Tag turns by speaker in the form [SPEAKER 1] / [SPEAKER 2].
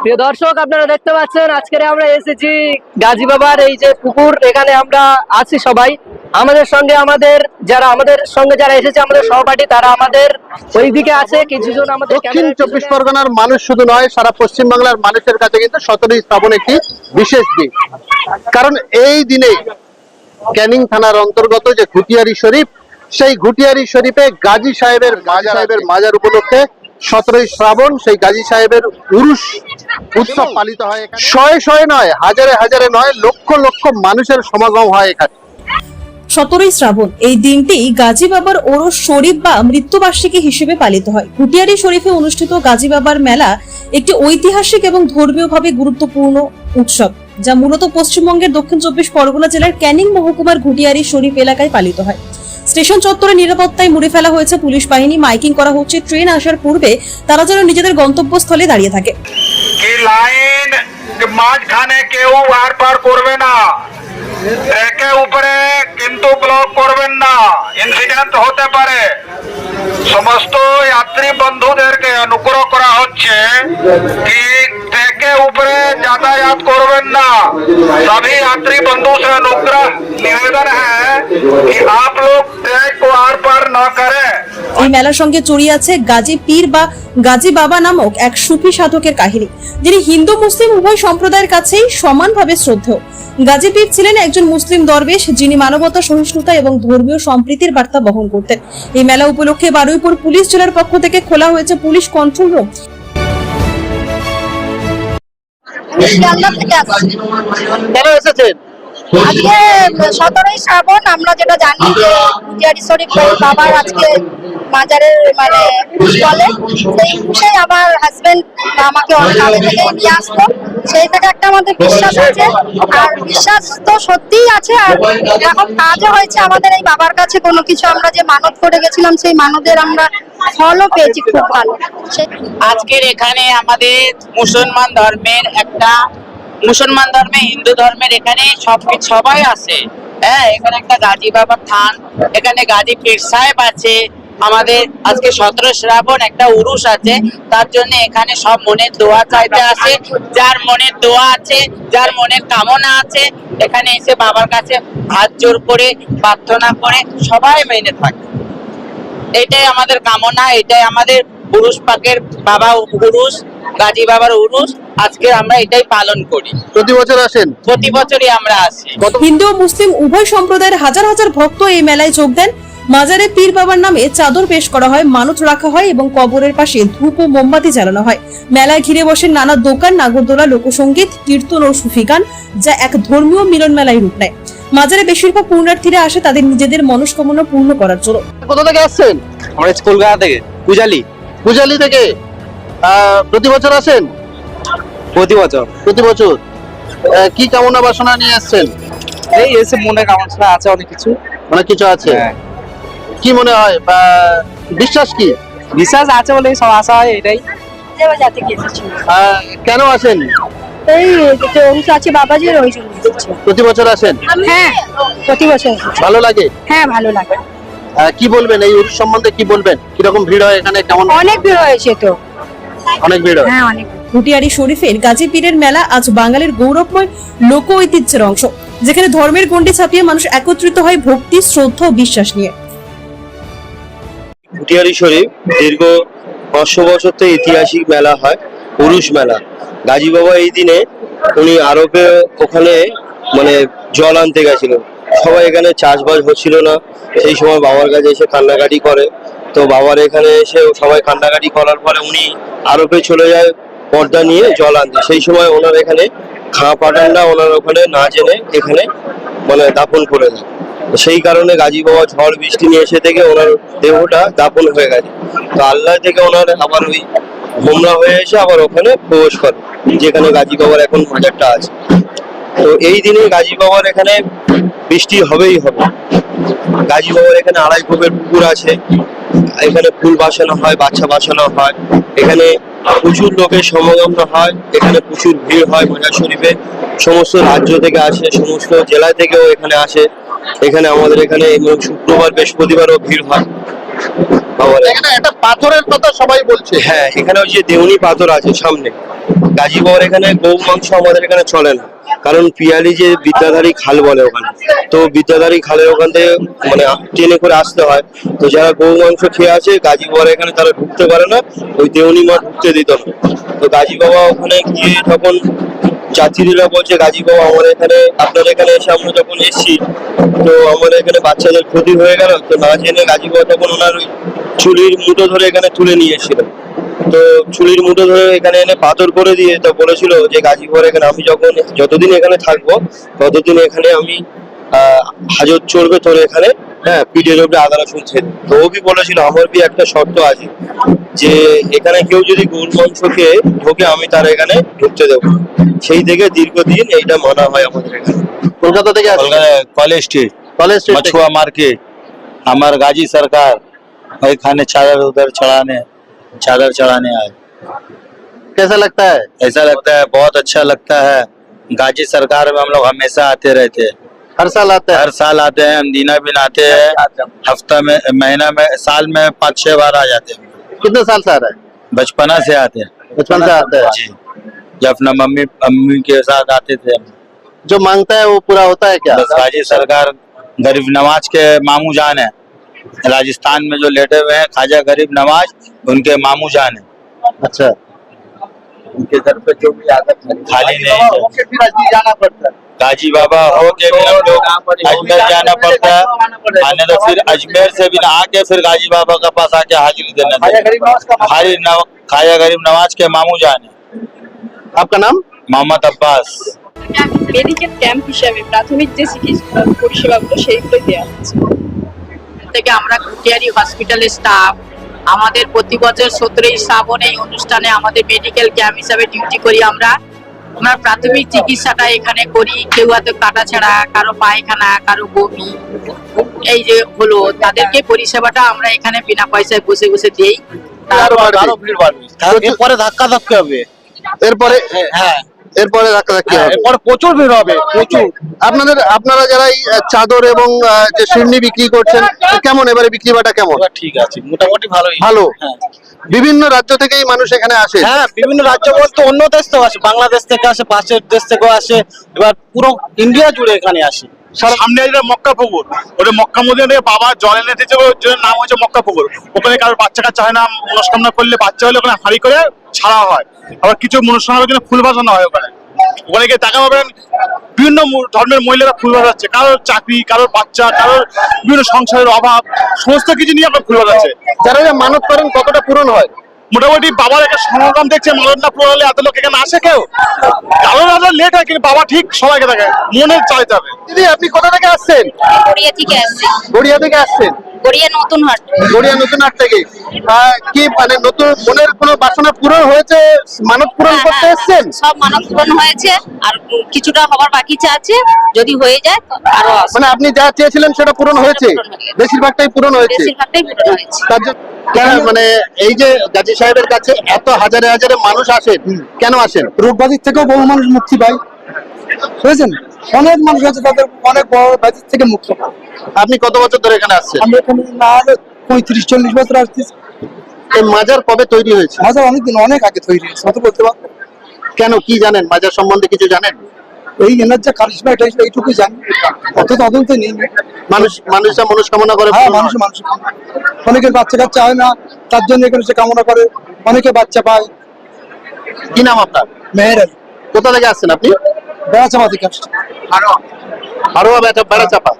[SPEAKER 1] প্রিয় দর্শক আপনারা দেখতে পাচ্ছেন আজকে আমরা এসেছি গাজী বাবার এই যে পুকুর এখানে আমরা আছি সবাই। আমাদের সঙ্গে আমাদের যারা আমাদের সঙ্গে যারা এসেছে আমাদের সহপাঠী তারা আমাদের ওইদিকে আছে। কিছুজন আমাদের
[SPEAKER 2] দক্ষিণ চব্বিশ পরগনার মানুষ শুধু নয় সারা পশ্চিম বাংলার মানুষের কাছে কিন্তু সতেরোই শ্রাবণ একটি বিশেষ দিন। কারণ এই দিনে ক্যানিং থানার অন্তর্গত যে ঘুটিয়ারি শরীফ সেই ঘুটিয়ারি শরীফে গাজী সাহেবের গাজী সাহেবের মাজার উপলক্ষে সতেরোই শ্রাবণ সেই গাজী সাহেবের উরুষ উৎসব পালিত হয় এখানে। শয়ে শয়ে নয় হাজারে হাজারে নয় লক্ষ লক্ষ মানুষের সমাগম হয় এখানে।
[SPEAKER 3] সতেরোই শ্রাবণ এই দিনটি গাজী বাবার ওরস শরীফ বা মৃত্যুবার্ষিকী হিসেবে পালিত হয়। কুটিয়ারি শরীফে অনুষ্ঠিত গাজী বাবার মেলা একটি ঐতিহাসিক এবং ধর্মীয়ভাবে গুরুত্বপূর্ণ উৎসব যা মূলত পশ্চিমবঙ্গের দক্ষিণ চব্বিশ পরগনা জেলার ক্যানিং মহকুমার ঘুটিয়ারি শরীফ এলাকায় পালিত হয়। স্টেশন চত্বরে নিরাপত্তায় মুড়ে ফেলা হয়েছে পুলিশ বাহিনী মাইকিং করা হচ্ছে ট্রেন আসার পূর্বে তারা যেন নিজেদের গন্তব্যস্থলে দাঁড়িয়ে থাকে।
[SPEAKER 4] লাইন মাঝখানে কেউ আর পার করবে না একে উপরে কিন্তু ব্লক করবেন না ইনসিডেন্ট হতে পারে সমস্ত যাত্রী বন্ধুদেরকে অনুগ্রহ করা হচ্ছে कि ट्रैके ऊपरे यातायात করবেন না सभी यात्री बंधु से अनुग्रह निवेदन है कि आप लोग ट्रैक को आर पार न करें
[SPEAKER 3] এই মেলার সঙ্গে জড়িয়ে আছে গাজী পীর বা গাজী বাবা নামক এক সুফি সাধকের কাহিনী যিনি হিন্দু মুসলিম উভয় সম্প্রদায়ের কাছেই সমানভাবে শ্রদ্ধেয় গাজী পীর ছিলেন একজন মুসলিম দরবেশ যিনি মানবতা সহিষ্ণুতা এবং ধর্মীয় সম্প্রীতির বার্তা বহন করতেন এই মেলা উপলক্ষে বারুইপুর পুলিশ জেলার পক্ষ থেকে খোলা হয়েছে পুলিশ কন্ট্রোল রুম
[SPEAKER 5] থেকে
[SPEAKER 2] এসেছেন?
[SPEAKER 5] আজকে সতেরোই শ্রাবণ আমরা যেটা জানি যে কুটিয়ারি শরীফ বাবার আজকে মাজারের মানে বলে। সেই পুষে আমার হাজবেন্ড আমাকে অনেক আগে থেকে নিয়ে আসতো। সেই থেকে একটা আমাদের বিশ্বাস আছে। আর বিশ্বাস তো সত্যিই আছে, আর এখন কাজও হয়েছে আমাদের এই বাবার কাছে। কোনো কিছু আমরা যে মানত করে গেছিলাম, সেই মানতের আমরা ফলও পেয়েছি খুব ভালো।
[SPEAKER 6] আজকের এখানে আমাদের মুসলমান ধর্মের একটা, মুসলমান ধর্মে, হিন্দু ধর্মের এখানে সব সবাই আছে। হ্যাঁ এখানে একটা গাজী বাবার থান, এখানে গাজী পীর সাহেব আছে আমাদের আজকে সতেরো শ্রাবণ একটা উরুষ আছে তার জন্য এখানে সব মনের দোয়া চাইতে আসে। যার মনের দোয়া আছে যার মনের কামনা আছে এখানে এসে বাবার কাছে হাত জোর করে প্রার্থনা করে সবাই মেনে থাকে। এটাই আমাদের কামনা এটাই আমাদের পুরুষ পাকের বাবা পুরুষ গাজী বাবার উরুষ। আজকে আমরা এটাই পালন করি।
[SPEAKER 2] প্রতি বছর আসেন?
[SPEAKER 6] প্রতি বছরই আমরা আসি।
[SPEAKER 3] হিন্দু মুসলিম উভয় সম্প্রদায়ের হাজার হাজার ভক্ত এই মেলায় যোগ দেন। মাজারে পীর বাবার নামে চাদর পেশ করা হয় মানত রাখা হয় এবং কবরের পাশে ধূপ ও মোমবাতি জ্বালানো হয়। মেলায় ঘিরে বসে নানা দোকান নাগরদোলা লোকসঙ্গীত কীর্তন ও সুফি গান যা এক ধর্মীয় মিলন মেলায় রূপ নেয়। মাজারে বেশিরভাগ পুণ্যার্থীরা আসে তাদের নিজেদের মনস্কামনা পূর্ণ করার জন্য।
[SPEAKER 2] কোথা থেকে আসছেন?
[SPEAKER 7] আমরা কলকাতা থেকে পূজালি।
[SPEAKER 2] পূজালি থেকে? আহ, প্রতি বছর আসেন?
[SPEAKER 7] প্রতি বছর।
[SPEAKER 2] প্রতি বছর? আহ, কি কামনা বাসনা নিয়ে আসছেন?
[SPEAKER 7] এই এসে মনে কামনা আছে অনেক কিছু।
[SPEAKER 2] অনেক কিছু আছে?
[SPEAKER 7] হ্যাঁ।
[SPEAKER 2] কি মনে হয়? বা বিশ্বাস কি?
[SPEAKER 7] বিশ্বাস আছে বলে সব আসা হয় এটাই।
[SPEAKER 2] আহ, কেন আসেন?
[SPEAKER 5] এই যে আছে বাবাজির ওই জন্য
[SPEAKER 2] প্রতি বছর আসেন?
[SPEAKER 5] হ্যাঁ। প্রতি বছর
[SPEAKER 2] ভালো লাগে?
[SPEAKER 5] হ্যাঁ ভালো লাগে।
[SPEAKER 2] কি বলবেন? এই উৎসব সম্বন্ধে কি বলবেন? কীরকম ভিড় হয় এখানে? কেমন?
[SPEAKER 5] অনেক ভিড় হয়েছে তো।
[SPEAKER 2] অনেক ভিড় হয়?
[SPEAKER 5] হ্যাঁ অনেক।
[SPEAKER 3] ঘুটিয়ারি শরীফের গাজী পীরের মেলা আজ বাঙালির গৌরবময় লোক ঐতিহ্যের অংশ যেখানে ধর্মের গণ্ডি ছাপিয়ে মানুষ একত্রিত হয় ভক্তি শ্রদ্ধা ও বিশ্বাস নিয়ে।
[SPEAKER 8] কুটিয়ারি শরীফ দীর্ঘ পাঁচশো বছর থেকে ঐতিহাসিক মেলা হয়, পুরুষ মেলা। গাজী বাবা এই দিনে উনি আরবে ওখানে মানে জল আনতে গেছিল। সবাই এখানে চাষবাস হচ্ছিল না। সেই সময় বাবার কাছে এসে কান্নাকাটি করে। তো বাবার এখানে এসে সবাই কান্নাকাটি করার পরে উনি আরবে চলে যায়, পর্দা নিয়ে জল আনতে। সেই সময় ওনার এখানে খাঁ পাঠানরা ওনার ওখানে না জেনে এখানে মানে দাপন করে দেয়। সেই কারণে গাজী বাবা ঝড় বৃষ্টি নিয়ে এসে থেকে ওনার দেহটা দাপন হয়ে গেছে। তো আল্লাহ থেকে ওনার আবার ওই হোমরা হয়ে এসে আবার ওখানে প্রবেশ করে, যেখানে গাজী বাবার এখন মাজারটা আছে। তো এই দিনে গাজী বাবার এখানে বৃষ্টি হবেই হবে। গাজী বাবার এখানে আড়াই কোপের পুকুর আছে, এখানে ফুল বাসানো হয়, বাচ্চা বাসানো হয়, এখানে প্রচুর লোকের সমাগম হয়, এখানে প্রচুর ভিড় হয় মাজার শরীফে। সমস্ত রাজ্য থেকে আসে, সমস্ত জেলা থেকেও এখানে আসে। এখানে আমাদের এখানে শুক্রবার বৃহস্পতিবারও ভিড় হয়।
[SPEAKER 2] একটা পাথরের কথা সবাই বলছে।
[SPEAKER 8] হ্যাঁ এখানে ওই যে দেউনি পাথর আছে সামনে গাজী বাবার এখানে গৌ মাংস আমাদের এখানে চলে না। কারণ পিয়ালি যে বিদ্যাধারী খাল বলে ওখানে। তো বিদ্যাধারী খালের ওখান থেকে মানে ট্রেনে করে আসতে হয়। তো যারা গৌ মাংস খেয়ে আছে গাজী বাবার এখানে তারা ঢুকতে পারে না। ওই দেউনি মা ঢুকতে দিত না। তো গাজী বাবা ওখানে গিয়ে তখন যাত্রীরা বলছে গাজী বাবা আমাদের এখানে, আপনার এখানে এসে আমরা যখন এসেছি, তো আমার এখানে বাচ্চাদের ক্ষতি হয়ে গেল, তো না জেনে গাজী বাবা তখন ওনার চুলির মুঠো ধরে এখানে তুলে নিয়ে এসেছিলেন তো চুলির মুঠো ধরে এখানে এনে পাথর করে দিয়ে তো বলেছিল যে গাজীপুর এখানে আমি যখন, যতদিন এখানে থাকব, ততদিন এখানে আমি হাজত চড়বে, তোর এখানে হ্যাঁ পিঠের উপরে আদালত শুনছে। তো ও বলেছিল, আমার বি একটা শর্ত আছে? যে এখানে কেউ যদি গরুর মাংস খেয়ে ঢোকে আমি তার এখানে ঢুকতে দেবো না। সেই থেকে দীর্ঘদিন এইটা মানা হয় আমাদের এখানে
[SPEAKER 2] কলকাতা থেকে আসছে
[SPEAKER 9] कॉलेज स्ट्रीट
[SPEAKER 2] কলেজ স্ট্রিট থেকে।
[SPEAKER 9] मछुआ मार्केट हमारे गाजी सरकार वही खाने चादर उधर चढ़ाने चादर चढ़ाने आए
[SPEAKER 2] कैसा लगता है
[SPEAKER 9] ऐसा लगता है बहुत अच्छा लगता है गाजी सरकार में हम लोग हमेशा आते रहते हैं
[SPEAKER 2] हर साल आता है
[SPEAKER 9] हर साल आते हैं हम दीना बिन आते हैं हफ्ता में महीना में साल में पाँच छह बार आ जाते हैं
[SPEAKER 2] कितने साल से आ रहा है?
[SPEAKER 9] बचपना से आते हैं।
[SPEAKER 2] बचपन से आते हैं।
[SPEAKER 9] जी। जब अपना मम्मी मम्मी के साथ आते थे
[SPEAKER 2] जो माँगता है वो पूरा होता है क्या?
[SPEAKER 9] बस गाजी सरकार गरीब नवाज़ के मामू जान है। राजस्थान में जो लेटे हुए हैं खाजा गरीब नवाज़ उनके मामू जान है।
[SPEAKER 2] अच्छा।
[SPEAKER 9] उनके घर पे जो भी आकर खाली नहीं है।
[SPEAKER 2] ओके फिर अजमेर जाना पड़ता है
[SPEAKER 9] गाजी बाबा हो के भी हम लोग अजमेर जाना पड़ता है आने तो फिर अजमेर से भी ना आके फिर गाजी बाबा के पास आके हाजिरी देना खाली नव खाया गरीब नवाज के मामू जान है
[SPEAKER 2] आपका नाम
[SPEAKER 9] मोहम्मद अब्बास
[SPEAKER 10] মেডিকেল ক্যাম্প হিসাবে প্রাথমিক যে চিকিৎসা পরিষেবাগুলো সেইগুলো দেওয়া হচ্ছে
[SPEAKER 6] থেকে আমরা কুটিয়ারি হসপিটালের স্টাফ আমাদের প্রতি বছর সতেরোই শ্রাবণ এই অনুষ্ঠানে আমাদের মেডিকেল ক্যাম্প হিসাবে ডিউটি করি আমরা। আমরা প্রাথমিক চিকিৎসাটা এখানে করি কেউ হয়তো কাটা ছাড়া কারও পায়খানা কারও বমি। এই যে হলো তাদেরকে পরিষেবাটা আমরা এখানে বিনা পয়সায় বসে বসে দিই।
[SPEAKER 2] এরপরে ধাক্কা ধাক্কা হবে। এরপরে
[SPEAKER 9] হ্যাঁ।
[SPEAKER 2] এরপরে দেখা যাক হবে।
[SPEAKER 9] এরপর প্রচুর ভিড় হবে প্রচুর।
[SPEAKER 2] আপনাদের আপনারা যারা এই চাদর এবং আহ, যে সিমনি বিক্রি করছেন কেমন? এবারে বিক্রি বাটা কেমন?
[SPEAKER 9] এবার ঠিক আছে মোটামুটি ভালোই।
[SPEAKER 2] ভালো?
[SPEAKER 9] হ্যাঁ।
[SPEAKER 2] বিভিন্ন রাজ্য থেকেই মানুষ এখানে আসে।
[SPEAKER 7] হ্যাঁ বিভিন্ন রাজ্য বলতে অন্য দেশ থেকে আসে বাংলাদেশ থেকে আসে পাশের দেশ থেকেও আসে এবার পুরো ইন্ডিয়া জুড়ে এখানে আসে।
[SPEAKER 4] সামনে যেটা মক্কা পুকুর। ওটা মক্কা মদিনা থেকে বাবা জল এনে দিয়েছে নাম হয়েছে মক্কা পুকুর। ওখানে কারোর বাচ্চা কাচ্চা হয় না, মনস্কামনা করলে বাচ্চা হলে ওখানে হাঁড়ি করে ছাড়া হয়। আবার কিছু মনস্কামনার জন্য ফুল বাজানো হয় ওখানে। ওখানে গিয়ে দেখা পাবেন বিভিন্ন ধর্মের মহিলারা ফুল বাজাচ্ছে কারোর চাকরি, কারোর বাচ্চা, কারোর বিভিন্ন সংসারের অভাব, সমস্ত কিছু নিয়ে আপনার ফুল বাজাচ্ছে
[SPEAKER 2] যারা মানত করেন কতটা পূরণ হয়?
[SPEAKER 4] মোটামুটি বাবার একটা সমাগম দেখছে মালন্দা পুরালে এত লোক এখানে আসে কেউ? কারোর রাজা লেট হয় কিন্তু বাবা ঠিক সবাইকে দেখে মনের চাই যাবে
[SPEAKER 2] দিদি আপনি কোথা থেকে আসছেন?
[SPEAKER 5] গড়িয়া থেকে আসছেন
[SPEAKER 2] গড়িয়া থেকে আসছেন?
[SPEAKER 5] গড়িয়া নতুন হাট।
[SPEAKER 2] গড়িয়া নতুন হাট থেকে? কি মানে নতুন মনের কোনো বাসনা পূরণ হয়েছে? মানত পূরণ
[SPEAKER 5] হ্যাঁ,
[SPEAKER 2] করতে
[SPEAKER 5] হ্যাঁ,
[SPEAKER 2] এসছেন?
[SPEAKER 5] সব মানব পূরণ হয়েছে। আর কিছুটা হবার বাকি আছে। যদি হয়ে যায় আরও
[SPEAKER 2] মানে আপনি যা চেয়েছিলেন সেটা পূরণ হয়েছে?
[SPEAKER 5] পূরণ হয়ে গেছে।
[SPEAKER 2] বেশিরভাগটাই পূরণ হয়েছে?
[SPEAKER 5] বেশিরভাগটাই পূরণ হয়েছে।
[SPEAKER 2] তার জন্য মানে এই যে গাজী সাহেবের কাছে এত হাজারে হাজারে মানুষ আসেন কেন আসেন?
[SPEAKER 11] রোগবাজির থেকেও বহু মানুষ মুক্তি পায়। বুঝেছেন অনেক মানুষ আছে তাদের অনেক বড় ব্যাধির থেকে মুক্ত। পায়
[SPEAKER 2] আপনি কত বছর ধরে এখানে আসছেন?
[SPEAKER 11] আমি এখানে না হলে পঁয়ত্রিশ চল্লিশ বছর আসতেছি
[SPEAKER 2] এই মাজার কবে তৈরি হয়েছে?
[SPEAKER 11] মাজার অনেকদিন অনেক আগে তৈরি হয়েছে অত বলতে পারব।
[SPEAKER 2] কেন কি জানেন? মাজার সম্বন্ধে কিছু জানেন?
[SPEAKER 11] এই এনার যে কারিশমা এটা এইটুকুই জানি। অত তদন্ত নেই।
[SPEAKER 2] মানুষ মানুষরা মনস্কামনা করে
[SPEAKER 11] হ্যাঁ মানুষ মানুষ। অনেকের বাচ্চা কাচ্চা হয় না তার জন্য এখানে সে কামনা করে। অনেকে বাচ্চা পায়।
[SPEAKER 2] কি নাম আপনার?
[SPEAKER 11] মেহের
[SPEAKER 2] কোথা থেকে আসছেন আপনি?
[SPEAKER 11] বেড়া চাপা থেকে আসছে
[SPEAKER 2] আরও বেড়া চাপা।